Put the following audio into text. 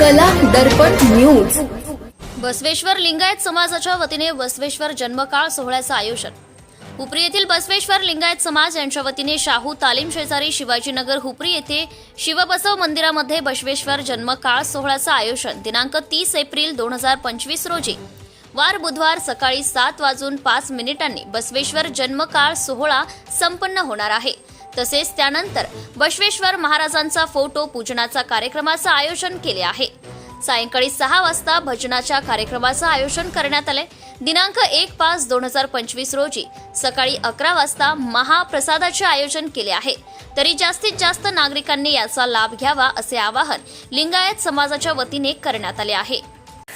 कला दर्पण न्यूज. बसवेश्वर लिंगायत समाजाच्या वतीने बसवेश्वर जन्मकाळ सोहळ्याचं आयोजन. हुपरी येथील बसवेश्वर लिंगायत समाज यांच्या वतीने शाहू तालीम शेजारी शिवाजीनगर हुपरी येथे शिवबसव मंदिरामध्ये बसवेश्वर जन्मकाळ सोहळ्याचं आयोजन दिनांक तीस एप्रिल दोन हजार पंचवीस रोजी. वार बुधवार सकाळी सात वाजून पाच मिनिटांनी बसवेश्वर जन्मकाळ सोहळा संपन्न होणार आहे. तसेच त्यानंतर बसवेश्वर महाराजांचा फोटो पूजनाचा कार्यक्रमाचं आयोजन केले आहे. सायंकाळी सहा वाजता भजनाच्या कार्यक्रमाचं आयोजन करण्यात आले दिनांक एक पाच दोन हजार पंचवीस रोजी सकाळी अकरा वाजता महाप्रसादाचे आयोजन केले आहे. तरी जास्तीत जास्त नागरिकांनी याचा लाभ घ्यावा असे आवाहन लिंगायत समाजाच्या वतीने करण्यात आले आहे.